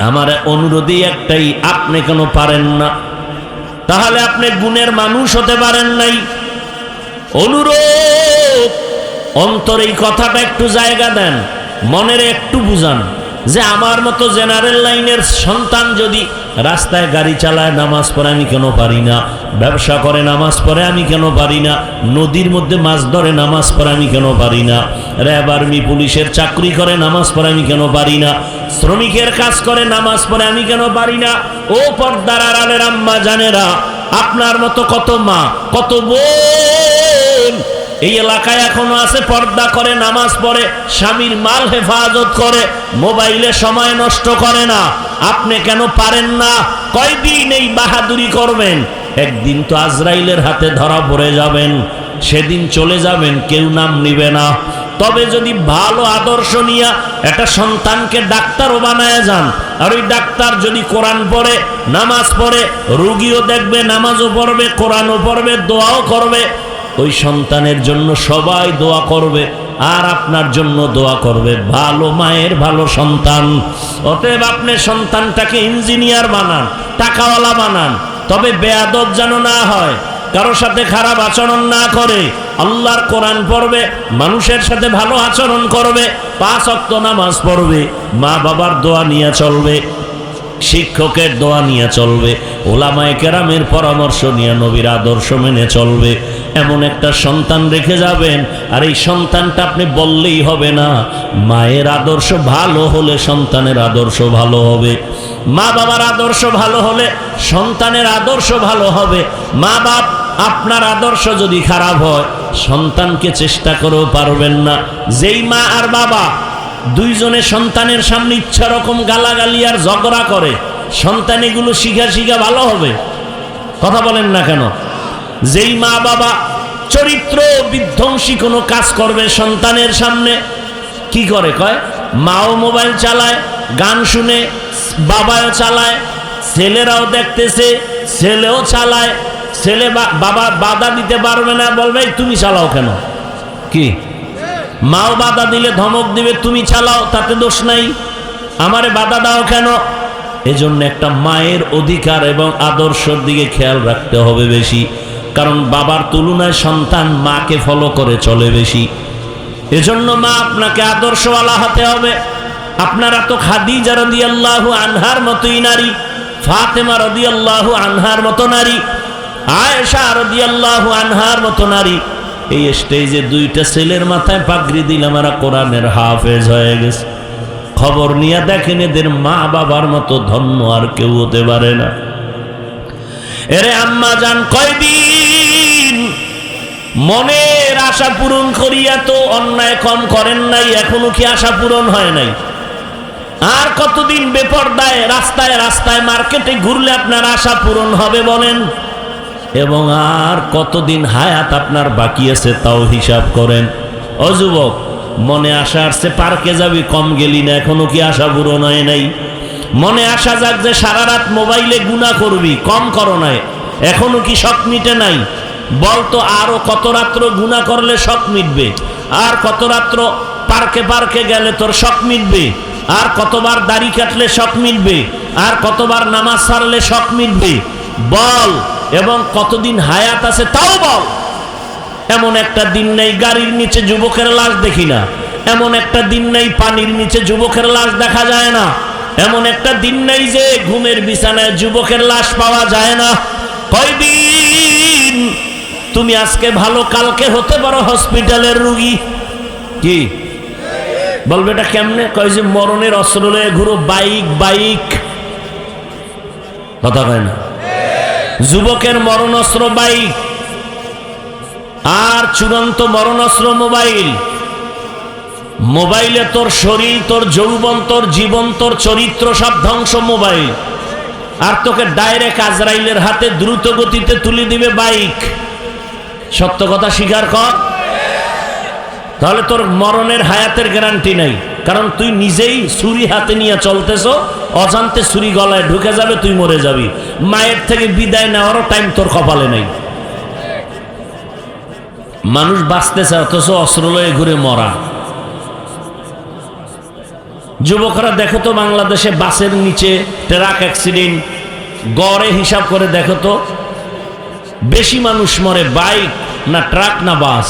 আমার অনুরোধই একটাই, আপনি কেন পারেন না? তাহলে আপনি গুণের মানুষ হতে পারেন নাই। অনুরোধ! অন্তর এই কথাটা একটু জায়গা দেন, মনের একটু বুঝান যে আমার মতো জেনারেল লাইনের সন্তান যদি রাস্তায় গাড়ি চালায় নামাজ পড়ে, আমি কেন পারি না? ব্যবসা করে, নামাজ পড়ে, আমি কেন পারি না? নদীর মধ্যে মাছ ধরে, নামাজ পড়ে, আমি কেন পারি না? র্যাব আর্মি, পুলিশের চাকরি করে, নামাজ পড়ে, আমি কেন পারি না? শ্রমিকের কাজ করে, নামাজ পড়ে, আমি কেন পারি না? ও পর্দার আড়ালের আম্মা জানেরা, আপনার মতো কত মা, কত বোন। এই এলাকায় এখনও আছে, পর্দা করে, নামাজ পড়ে, স্বামীর মাল হেফাজত করে, মোবাইলে সময় নষ্ট করে না। আপনি কেন পারেন না? কয়দিন এই বাহাদুরি করবেন? একদিন তো আজরাইলের হাতে ধরা পড়ে যাবেন। সেদিন চলে যাবেন, কেউ নাম নিবে না। তবে যদি ভালো আদর্শ নিয়ে একটা সন্তানকে ডাক্তারও বানায় যান, আর ওই ডাক্তার যদি কোরআন পড়ে, নামাজ পড়ে, রুগীও দেখবে, নামাজও পড়বে, কোরআনও পড়বে, দোয়াও করবে, ওই সন্তানের জন্য সবাই দোয়া করবে। আর আপনার জন্য দোয়া করবে, ভালো মায়ের ভালো সন্তান। অতএব আপনি সন্তানটাকে ইঞ্জিনিয়ার বানান, টাকাওয়ালা বানান, তবে বেয়াদব যেন না হয়, কারোর সাথে খারাপ আচরণ না করে, আল্লাহর কোরআন পড়বে, মানুষের সাথে ভালো আচরণ করবে, পাঁচ অক্ত নামাজ পড়বে মা বাবার দোয়া নিয়ে চলবে। শিক্ষকের দোয়া নিয়ে চলবে, ওলামায় কেরামের পরামর্শ নিয়ে নবীর আদর্শ মেনে চলবে। এমন একটা সন্তান রেখে যাবেন, আর এই সন্তানটা আপনি বললেই হবে না, মায়ের আদর্শ ভালো হলে সন্তানের আদর্শ ভালো হবে। মা বাবার আদর্শ ভালো হলে সন্তানের আদর্শ ভালো হবে। মা বাপ আপনার আদর্শ যদি খারাপ হয়, সন্তানকে চেষ্টা করেও পারবেন না। যেই মা আর বাবা দুইজনে সন্তানের সামনে ইচ্ছা রকম গালাগালি আর ঝগড়া করে সন্তান এগুলো শিখা শিখা ভালো হবে। কথা বলেন না কেন? যেই মা বাবা চরিত্র বিধ্বংসী কোনো কাজ করবে সন্তানের সামনে, কি করে কয়? মাও মোবাইল চালায়, গান শুনে, বাবাও চালায়, ছেলেরাও দেখতেছে, ছেলেও চালায়, ছেলে বাবা বাধা দিতে পারবে না, বলবে তুমি চালাও কেন? কি? মাও বাধা দিলে ধমক দিবে, তুমি চালাও, তাতে দোষ নাই। আমারে বাধা দাও কেন? এজন্য একটা মায়ের অধিকার এবং আদর্শের দিকে খেয়াল রাখতে হবে বেশি। কারণ বাবার তুলনায় সন্তান মাকে ফলো করে চলে বেশি। এজন্য মা আপনাকে আদর্শওয়ালা হতে হবে। আপনারা তো খাদিজা রদিয়াল্লাহু আনহার মতোই নারী, ফাতেমা রদিয়াল্লাহু আনহার মতো নারী, আয়েশা রদিয়াল্লাহু আনহার মতো নারী। এই স্টেজে দুইটা ছেলের মাথায় পাগড়ি দিলাম আর কোরআনের হাফেজ হয়ে গেছে। খবর নিয়ে দেখেন এদের মা বাবার মতো ধন্য আর কেউ হতে পারে না। এরে আম্মা যান কয়দিন মনের আশা পূরণ করিয়া তো অন্যায় কম করেন নাই, এখনও কি আশা পূরণ হয় নাই? আর কতদিন বেপর্দায়, রাস্তায় রাস্তায় মার্কেটে ঘুরলে আপনার আশা পূরণ হবে বলেন? এবং আর কতদিন হায়াত আপনার বাকি আছে তাও হিসাব করেন। অযুবক মনে আশা আসছে পার্কে যাবি, কম গেলি না, এখনও কি আশা পূরণ হয় নাই? মনে আসা যাক যে সারা রাত মোবাইলে গুণা করবি, কম করো নাই, এখনও কি শখ মিটে নাই? বলতো আরও কত রাত্র গুণা করলে শখ মিটবে, আর কত রাত্র পার্কে পার্কে গেলে তোর শখ মিটবে, আর কতবার দাড়ি কাটলে শখ মিটবে, আর কতবার নামাজ সারলে শখ মিটবে? বল এবং কতদিন হায়াত আছে তাও বল। এমন একটা দিন নেই গাড়ির নিচে যুবকের লাশ দেখি না। এমন একটা দিন নেই পানির নিচে যুবকের লাশ দেখা যায় না। এমন একটা দিন নেই যে ঘুমের বিছানায় যুবকের লাশ পাওয়া যায় না। কয়দিন? তুমি আজকে ভালো, কালকে হতে পারো হসপিটালের রুগী। কি? বলবে এটা কেমনে? কয় যে মরণের অস্ত্র ঘুরো, বাইক বাইক। কথা কয় না। যুবকের মরণস্ত্র বাইক আর চূড়ান্ত মরণস্ত্র মোবাইল। মোবাইলে তোর শরীর, তোর যৌবন, তোর জীবন, তোর চরিত্র সব ধ্বংস মোবাইল। আর তোকে ডাইরেক্ট আজরাইলের হাতে দ্রুত গতিতে তুলে দিবে বাইক। সত্য কথা স্বীকার কর। তাহলে তোর মরণের হায়াতের গ্যারান্টি নাই। কারণ তুই নিজেই ছুরি হাতে নিয়ে চলতেছ, অজান্তে ছুরি গলায় ঢুকে যাবে, তুই মরে যাবি। মায়ের থেকে বিদায় নেওয়ারও টাইম তোর কপালে নেই। মানুষ বাঁচতেছে, অথচ অস্ত্র লয়ে ঘুরে মরা। যুবকরা, দেখো তো বাংলাদেশে বাসের নিচে ট্রাক অ্যাক্সিডেন্ট গড়ে হিসাব করে দেখো তো। বেশি মানুষ মরে বাইক না ট্রাক না বাস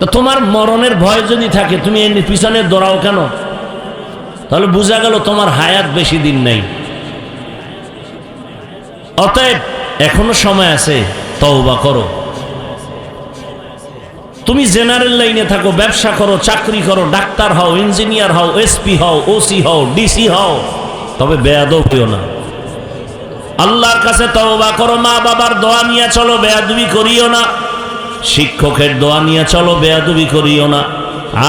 তো তোমার মরণের ভয় যদি থাকে, তুমি এমনি পিছনে দৌড়াও কেন? তাহলে বোঝা গেল তোমার হায়াত বেশি দিন নেই। অতএব এখনও সময় আছে, তওবা করো। তুমি জেনারেল লাইনে থাকো, ব্যবসা করো, চাকরি করো, ডাক্তার হও, ইঞ্জিনিয়ার হও, এসপি হও, ওসি হও, ডিসি হও, তবে বেয়াদব হইও না। আল্লাহর কাছে তওবা করো মা বাবার দোয়া নিয়ে চলো, বেয়াদবি করিও না। শিক্ষকের দোয়া নিয়ে চলো, বেয়াদুবি করিও না।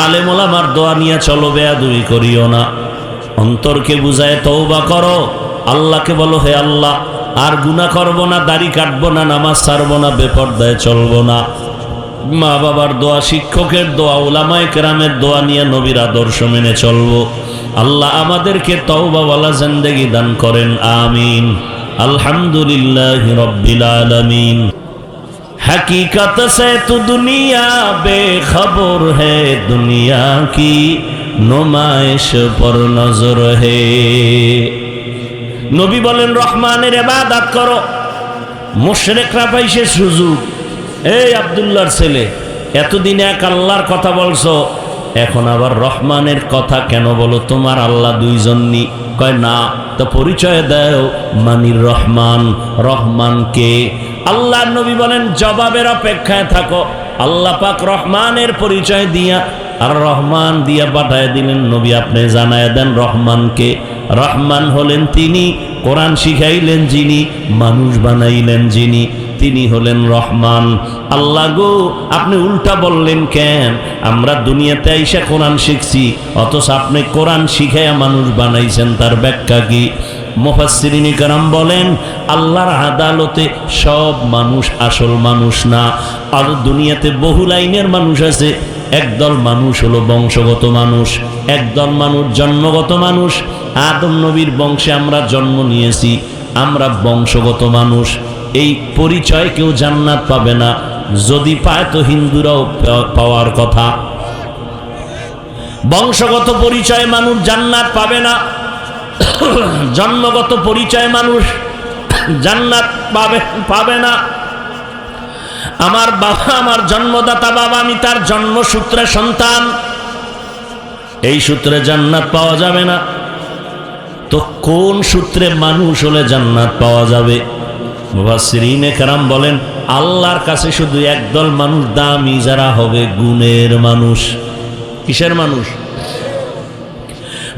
আলেম ওলামার দোয়া নিয়ে চলো, বেয়াদুবি করিও না। অন্তরকে বুঝায় তওবা করো। আল্লাহকে বলো, হে আল্লাহ, আর গুনাহ করব না, দাড়ি কাটবো না, নামাজ ছাড়বো না, বেপর্দায় চলবো না। মা বাবার দোয়া, শিক্ষকের দোয়া ওলামায় কেরামের দোয়া নিয়ে নবীর আদর্শ মেনে চলবো। আল্লাহ আমাদেরকে তওবাওয়ালা জিন্দেগি দান করেন, আমিন। আলহামদুলিল্লাহ রব্বিল আলামিন। हकीकत से तो दुनिया बेखबर है दुनिया की नुमाइश पर नजर है নবী বলেন রহমানের এবাদাত করো মুশরেকরা পাইছে সুযোগ এই আব্দুল্লাহর ছেলে এতদিন এক আল্লাহর কথা বলছো এখন আবার রহমানের কথা কেন বলো? তোমার আল্লাহ দুইজননি কয়, না, তো পরিচয় দেও, মানির রহমান রহমান কে? আল্লাহ নবী বলেন, জবাবের অপেক্ষায় থাকো। আল্লাহ পাক রহমানের পরিচয় দিয়া আর রহমান দিয়া পাঠায় দিলেন। নবী আপনি জানায় দেন রহমানকে রহমান হলেন তিনি, কোরআন শিখাইলেন যিনি, মানুষ বানাইলেন যিনি। তিনি হলেন রহমান। আল্লাহ গো, আপনি উল্টা বললেন কেন? আমরা দুনিয়াতে আইসা কোরআন শিখছি, অথচ আপনি কোরআন শিখাইয়া মানুষ বানাইছেন, তার ব্যাখ্যা কি? মুফাসসিরিনে কারাম বলেন, আল্লাহর আদালতে সব মানুষ আসল মানুষ না। আর দুনিয়াতে বহু লাইনের মানুষ আছে, একদল মানুষ হলো বংশগত মানুষ, একদল মানুষ জন্মগত মানুষ। আদম নবীর বংশে আমরা জন্ম নিয়েছি, আমরা বংশগত মানুষ। এই পরিচয় কেউ জান্নাত পাবে না। যদি পায় তো হিন্দুরাও পাওয়ার কথা। বংশগত পরিচয় মানুষ জান্নাত পাবে না। জন্মগত পরিচয় মানুষ জান্নাত পাবে পাবে না। আমার বাবা, আমার জন্মদাতা বাবা, আমি তার জন্মসূত্রে সন্তান। এই সূত্রে জান্নাত পাওয়া যাবে না। তো কোন সূত্রে মানুষ হলে জান্নাত পাওয়া যাবে? মুফাসসিরিনে কেরাম বলেন, আল্লাহর কাছে শুধু একদল মানুষ দামি যারা হবে গুণের মানুষ। কিসের মানুষ?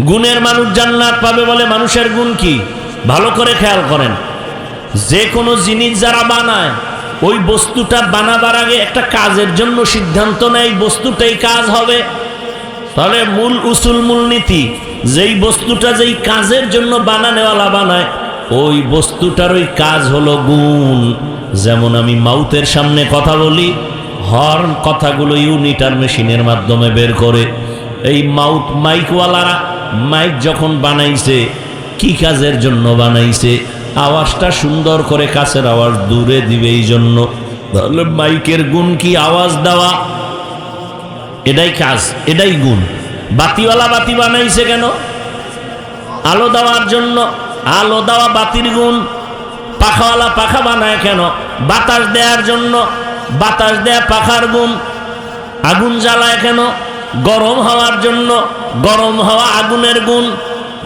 গুণের মানুষ জান্নাত পাবে বলে মানুষের গুণ কি? ভালো করে খেয়াল করেন। যে কোনো জিনিস যারা বানায়, ওই বস্তুটা বানাবার আগে একটা কাজের জন্য সিদ্ধান্ত নেয় বস্তুটাই কাজ হবে। তাহলে মূল উসুল মূল নীতি যেই বস্তুটা যেই কাজের জন্য বানানেওয়ালা বানায় ওই বস্তুটার ওই কাজ হলো গুণ। যেমন আমি মাউথের সামনে কথা বলি, হর্ন কথাগুলো ইউনিটার মেশিনের মাধ্যমে বের করে। এই মাউথ মাইকওয়ালারা মাইক যখন বানাইছে, কি কাজের জন্য বানাইছে? আওয়াজটা সুন্দর করে কাছের আওয়াজ দূরে দিবে এই জন্য। তাহলে মাইকের গুণ কি আওয়াজ দেওয়া? এটাই কাজ, এটাই গুণ। বাতিওয়ালা বাতি বানাইছে কেন? আলো দেওয়ার জন্য। আলো দেওয়া বাতির গুণ। পাখাওয়ালা পাখা বানায় কেন? বাতাস দেওয়ার জন্য, বাতাস দেয়া পাখার গুণ। আগুন জ্বালায় কেন? গরম হওয়ার জন্য, গরম হওয়া আগুনের গুণ।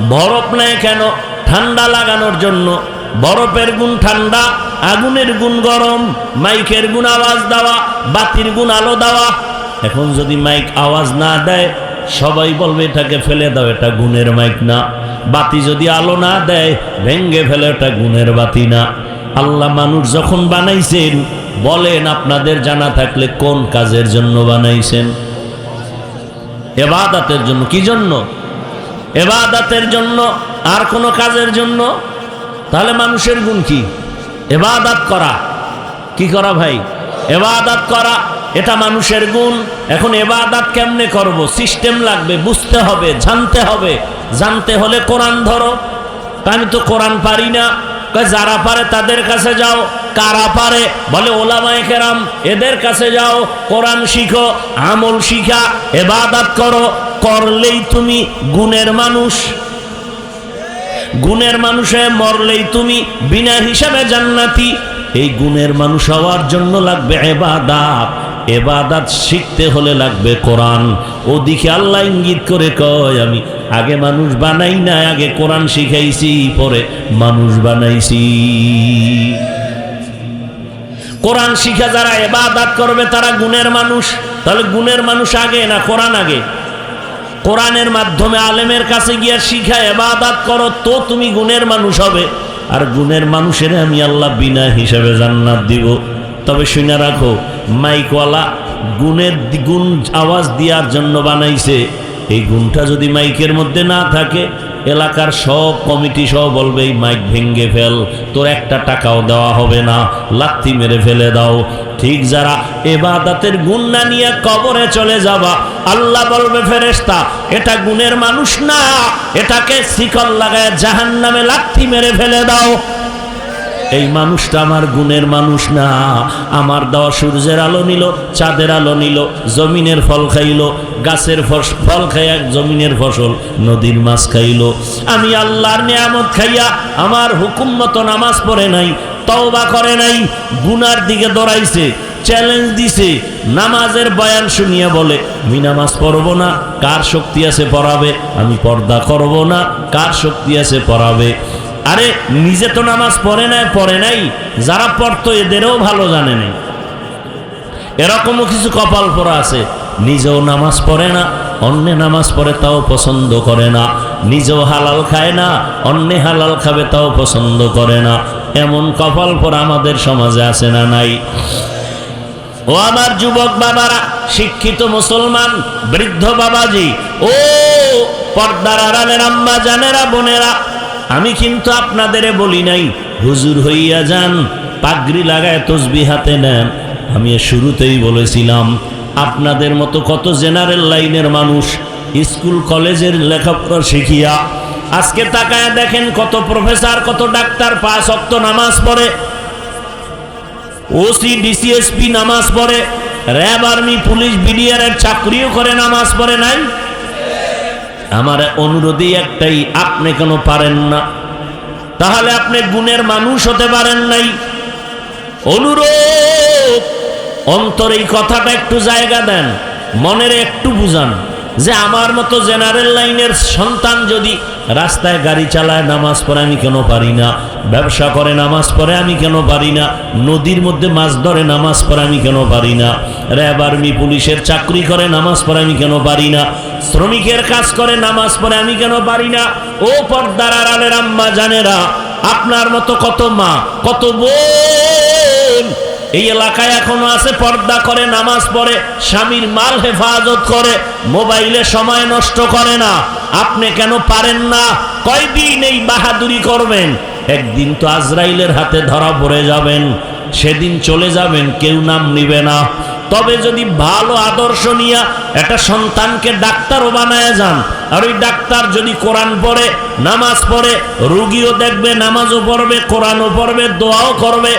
বরফ নেয় কেন? ঠান্ডা লাগানোর জন্য। বরফের গুণ ঠান্ডা, আগুনের গুণ গরম। মাইকের গুণ আওয়াজ দেওয়া, বাতির গুণ আলো দেওয়া। এখন যদি মাইক আওয়াজ না দেয় সবাই বলবে, এটাকে ফেলে দাও, এটা গুণের মাইক না। বাতি যদি আলো না দেয়, ভেঙ্গে ফেলে এটা গুণের বাতি না। আল্লাহ মানুষ যখন বানাইছেন, বলেন আপনাদের জানা থাকলে কোন কাজের জন্য বানাইছেন? এবাদাতের জন্য, কি জন্য? এবাদাতের জন্য, আর কোনো কাজের জন্য? তাহলে মানুষের গুণ কি? এবাদাত করা। কি করা ভাই? এবাদাত করা। এটা মানুষের গুণ। এখন এবাদাত কেমনে করব? সিস্টেম লাগবে, বুঝতে হবে, জানতে হবে। জানতে হলে কোরআন ধরো। আমি তো কোরআন পারি না। যারা পারে তাদের কাছে যাও। কারা পারে? বলে ওলামায়ে কেরাম, এদের কাছে যাও। কোরআন শিখো, আমল শিখা, এবাদাত করো। করলেই তুমি গুণের মানুষ। গুণের মানুষে মরলেই তুমি বিনা হিসাবে জান্নাতি। এই গুণের মানুষ হওয়ার জন্য লাগবে এবাদাত। এবাদাত শিখতে হলে লাগবে কোরআন। ওদিকে আল্লাহ ইঙ্গিত করে কয়, আমি আগে মানুষ বানাই না আগে কোরআন শিখাইছি, পরে মানুষ বানাইছি। কোরআন শিখা যারা এবাদাত করবে, তারা গুণের মানুষ। তাহলে গুণের মানুষ আগে না কোরআন আগে? কোরআনের মাধ্যমে আলেমের কাছে গিয়া শিখা এবাদাত করো, তো তুমি গুণের মানুষ হবে। আর গুণের মানুষের আমি আল্লাহ বিনা হিসাবে জান্নাত দিব। তবে শুনে রাখো, মাইকওয়ালা গুণের গুণ আওয়াজ দেওয়ার জন্য বানাইছে। এই গুণটা যদি মাইকের মধ্যে না থাকে, এলাকার সব কমিটি সহ বলবে, এই মাইক ভেঙ্গে ফেল, তোর একটা টাকাও দেওয়া হবে না, লাত্তি মেরে ফেলে দাও। ঠিক যারা এবাদাতের গুণ না নিয়ে কবরে চলে যাবা, আল্লাহ বলবে ফেরেস্তা এটা গুণের মানুষ না, এটাকে শিকল লাগায় জাহান নামে লাত্তি মেরে ফেলে দাও। এই মানুষটা আমার গুণের মানুষ না। আমার দেওয়া সূর্যের আলো নিল, চাঁদের আলো নিল, জমিনের ফল খাইল, গাছের ফল খাইয়া জমিনের ফসল, নদীর মাছ খাইল। আমি আল্লাহর নিয়ামত খাইয়া আমার হুকুম মতো নামাজ পড়ে নাই, তওবা করে নাই, গুনার দিকে দৌড়াইছে চ্যালেঞ্জ দিছে, নামাজের বয়ান শুনিয়া বলে, আমি নামাজ পড়ব না, কার শক্তি আছে পড়াবে? আমি পর্দা করব না, কার শক্তি আছে পড়াবে? আরে, নিজে তো নামাজ পড়ে নাই পড়ে নাই। যারা পড়তো, এদেরও ভালো জানে নাই। এরকমও কিছু কপাল পরা আছে। নিজেও নামাজ পড়ে না, অন্যে নামাজ পড়ে তাও পছন্দ করে না। নিজেও হালাল খায় না, অন্যে হালাল খাবে তাও পছন্দ করে না। এমন কপাল পরা আমাদের সমাজে আছে না নাই। ও আমার যুবক বাবারা, শিক্ষিত মুসলমান, বৃদ্ধ বাবাজি, ও পর্দার আড়ালের আম্মা, জানেরা, বোনেরা আমি কিন্তু আপনাদের বলি নাই, হুজুর হইয়া যান, পাগড়ি লাগায় তসবি হাতে নেন। আমি শুরুতেই বলেছিলাম, আপনাদের মতো কত জেনারেল লাইনের মানুষ, স্কুল, কলেজের লেখাপড়া শিখিয়া, আজকে তাকায় দেখেন কত প্রফেসর, কত ডাক্তার, পাঁচ অক্ত নামাজ পড়ে। ওসি ডিসিএসপি নামাজ পড়ে। র্যাব, আর্মি, পুলিশ বিডিআরের চাকরিও করে নামাজ পড়ে নাই। আমার অনুরোধই একটাই, আপনি কেন পারেন না। তাহলে আপনি গুণের মানুষ হতে পারেন নাই। অনুরোধ, অন্তর এই কথাটা একটু জায়গা দেন, মনের একটু বুঝান। যে আমার মতো জেনারেল লাইনের সন্তান যদি রাস্তায় গাড়ি চালায়, নামাজ পড়ে আমি কেন পারি না? ব্যবসা করে, নামাজ পড়ে আমি কেন পারি না? নদীর মধ্যে মাছ ধরে, নামাজ পড়ে আমি কেন পারি না? র্যাব আর্মি, পুলিশের চাকরি করে, নামাজ পড়ে আমি কেন পারি না? শ্রমিকের কাজ করে, নামাজ পড়ে আমি কেন পারি না? ও পর্দার আড়ালের আম্মা জানেরা, আপনার মতো কত মা, কত বোন এই এলাকায় এখনও আছে, পর্দা করে, নামাজ পড়ে, স্বামীর মাল হেফাজত করে, মোবাইলে সময় নষ্ট করে না। আপনি কেন পারেন না? কয়দিন এই বাহাদুরি করবেন? একদিন তো আজরাইলের হাতে ধরা পড়ে যাবেন, সেদিন চলে যাবেন, কেউ নাম নিবে না। তবে যদি ভালো আদর্শ নিয়া একটা সন্তানকে ডাক্তারও বানায় যান, আর ওই ডাক্তার যদি কোরআন পড়ে, নামাজ পড়ে, রুগীও দেখবে, নামাজও পড়বে, কোরআনও পড়বে, দোয়াও করবে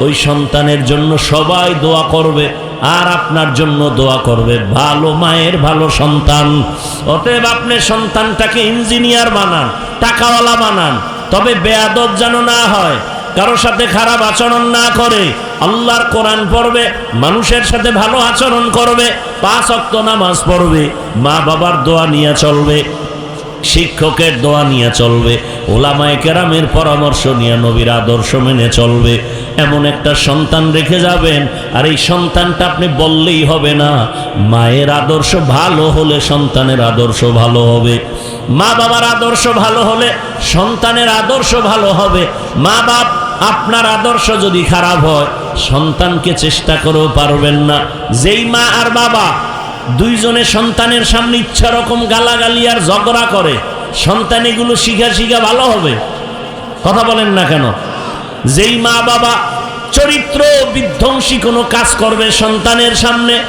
ওই সন্তানের জন্য সবাই দোয়া করবে, আর আপনার জন্য দোয়া করবে। ভালো মায়ের ভালো সন্তান। অতএব আপনি সন্তানটাকে ইঞ্জিনিয়ার বানান, টাকাওয়ালা বানান। তবে বেয়াদব যেন না হয়, কারোর সাথে খারাপ আচরণ না করে। আল্লাহর কোরআন পড়বে, মানুষের সাথে ভালো আচরণ করবে, পাঁচ অক্ত নামাজ পড়বে, মা বাবার দোয়া নিয়ে চলবে, শিক্ষকের দোয়া নিয়ে চলবে, ওলামায় কেরামের পরামর্শ নিয়ে নবীর আদর্শ মেনে চলবে। এমন একটা সন্তান রেখে যাবেন। আর এই সন্তানটা আপনি বললেই হবে না, মায়ের আদর্শ ভালো হলে সন্তানের আদর্শ ভালো হবে। মা বাবার আদর্শ ভালো হলে সন্তানের আদর্শ ভালো হবে। মা বাপ, আপনার আদর্শ যদি খারাপ হয়, সন্তানকে চেষ্টা করেও পারবেন না। যেই মা আর বাবা দুইজনে সন্তানের সামনে ইচ্ছা রকম গালাগালি আর ঝগড়া করে, সন্তান এগুলো শিখা শিখা ভালো হবে? কথা বলেন না কেন? যেই মা বাবা চরিত্র বিধ্বংসী কোনো কাজ করবে সন্তানের সামনে,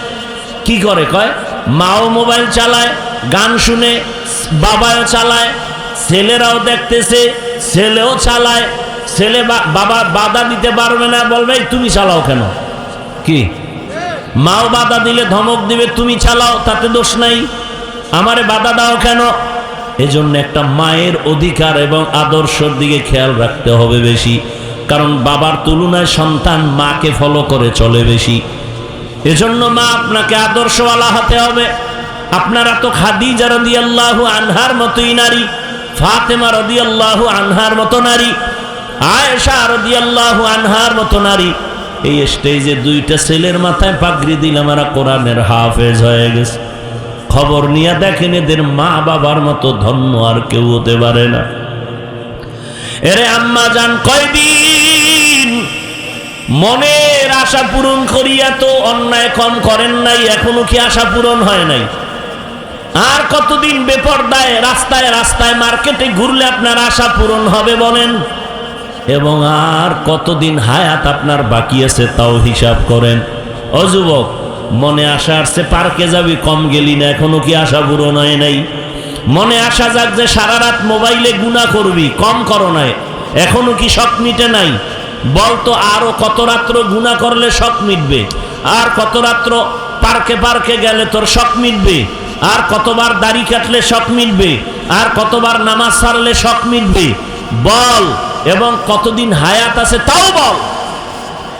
কি করে কয়? মাও মোবাইল চালায়, গান শুনে, বাবাও চালায়, ছেলেরাও দেখতেছে, ছেলেও চালায়, ছেলে বাবা বাধা দিতে পারবে না, বলবে তুমি চালাও কেন? কি? মাও বাধা দিলে ধমক দিবে, তুমি চালাও, তাতে দোষ নাই। আমারে বাধা দাও কেন? এজন্য একটা মায়ের অধিকার এবং আদর্শর দিকে খেয়াল রাখতে হবে বেশি। কারণ বাবার তুলনায় সন্তান মাকে ফলো করে চলে বেশি। এজন্য মা আপনাকে আদর্শওয়ালা হতে হবে। আপনারা তো খাদি খাদিজা রাদিয়াল্লাহু আনহার মতোই নারী, ফাতেমা রাদিয়াল্লাহু আনহার মতো নারী, আয়েশা রাদিয়াল্লাহু আনহার মতো নারী। এই স্টেজে দুইটা ছেলের মাথায় পাগড়ি দিলাম আর কোরআনের হাফেজ হয়ে গেছে। খবর নিয়ে দেখেন এদের মা বাবার মতো ধন্য আর কেউ হতে পারে না। এরে আম্মা যান কয়দিন? মনের আশা পূরণ করিয়া তো অন্যায় কম করেন নাই, এখনও কি আশা পূরণ হয় নাই? আর কতদিন বেপর্দায়, রাস্তায় রাস্তায়, মার্কেটে ঘুরলে আপনার আশা পূরণ হবে বলেন? এবং আর কতদিন হায়াত আপনার বাকি আছে তাও হিসাব করেন? ও যুবক, মনে আশা আসছে, পার্কে যাবি, কম গেলি না, এখনও কি আশা পূরণ হয় নাই? মনে আসা যাক যে সারা রাত মোবাইলে গুণা করবি, কম করো নাই। এখনও কি শখ মিটে নাই? বলতো আরও কত রাত্র গুণা করলে শখ মিটবে? আর কত রাত্র পার্কে পার্কে গেলে তোর শখ মিটবে? আর কতবার দাড়ি কাটলে শখ মিটবে? আর কতবার নামাজ সারলে শখ মিটবে? বল, এবং কতদিন হায়াত আছে তাও বল।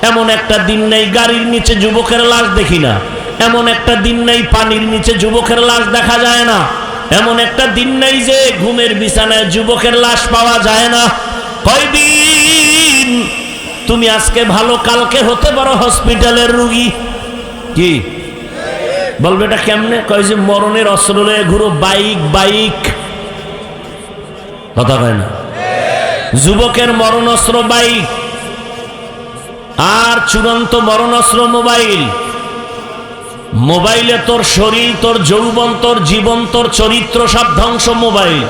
এমন একটা দিন নেই গাড়ির নিচে যুবকের লাশ দেখি না। এমন একটা দিন নেই পানির নিচে যুবকের লাশ দেখা যায় না। এমন একটা দিন নেই যে ঘুমের বিছানায় যুবকের লাশ পাওয়া যায় না। কয়দিন? তুমি আজকে ভালো, কালকে হতে পারো হসপিটালের রুগী। কি? বলবে এটা কেমনে? কয় যে মরণের অস্ত্র লয়ে ঘুরো, বাইক বাইক। কথা কয় না। যুবকের মরণ অস্ত্র বাইক। আর চূড়ান্ত মরণস্ত্র, মোবাইল। মোবাইলে তোর শরীর, তোর যৌবন, তোর জীবন, তোর চরিত্র সব ধ্বংস মোবাইল।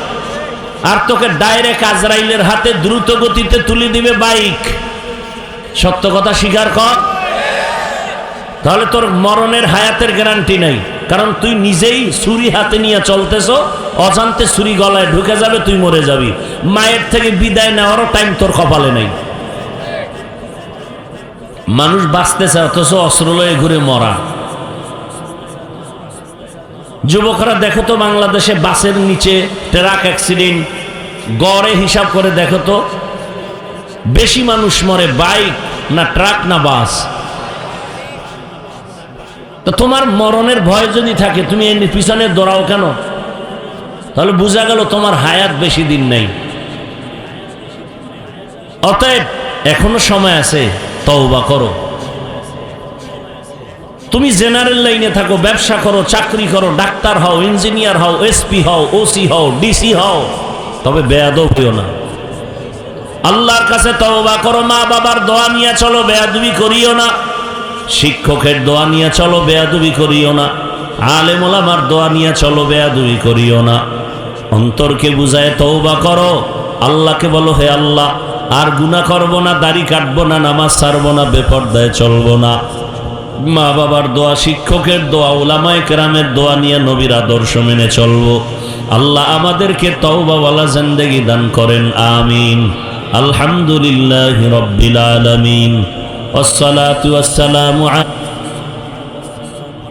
আর তোকে ডাইরেক্ট আজরাইলের হাতে দ্রুত গতিতে তুলে দিবে বাইক সত্য কথা স্বীকার কর। তাহলে তোর মরণের হায়াতের গ্যারান্টি নাই। কারণ তুই নিজেই ছুরি হাতে নিয়ে চলতেছ, অজান্তে ছুরি গলায় ঢুকে যাবে, তুই মরে যাবি। মায়ের থেকে বিদায় নেওয়ারও টাইম তোর কপালে নেই। মানুষ বাঁচতেছে, অথচ অস্ত্র লয়ে ঘুরে মরা। যুবকরা, দেখো তো বাংলাদেশে বাসের নিচে ট্রাক অ্যাক্সিডেন্ট। গড়ে হিসাব করে দেখো তো, বেশি মানুষ মরে বাইক না ট্রাক না বাস। তো তোমার মরণের ভয় যদি থাকে, তুমি এর পিছনে দৌড়াও কেন? তাহলে বোঝা গেল তোমার হায়াত বেশি দিন নেই। অতএব এখনও সময় আছে, তওবা করো। তুমি জেনারেল লাইনে থাকো, ব্যবসা করো, চাকরি করো, ডাক্তার হও, ইঞ্জিনিয়ার হও, এসপি হও, ওসি হও, ডিসি হও, তবে বেয়াদব হইও না। আল্লাহর কাছে তওবা করো, মা বাবার দোয়া নিয়ে চলো, বেয়াদুবি করিও না। শিক্ষকের দোয়া নিয়ে চলো, বেয়াদবি করিও না। আলেম ওলামার দোয়া নিয়ে চলো, বেয়াদুবি করিও না। অন্তরকে বুঝায় তওবা করো, আল্লাহকে বলো, হে আল্লাহ, আর গুনাহ করব না, দাড়ি কাটবো না, নামাজ ছাড়বো না, বেপর্দায় চলবো না। মা বাবার দোয়া, শিক্ষকের দোয়া ওলামায় কেরামের দোয়া নিয়ে নবীর আদর্শ মেনে চলবো। আল্লাহ আমাদেরকে তওবাওয়ালা জেন্দেগি দান করেন, আমিন। আলহামদুলিল্লাহ রবিলাম আসসালাম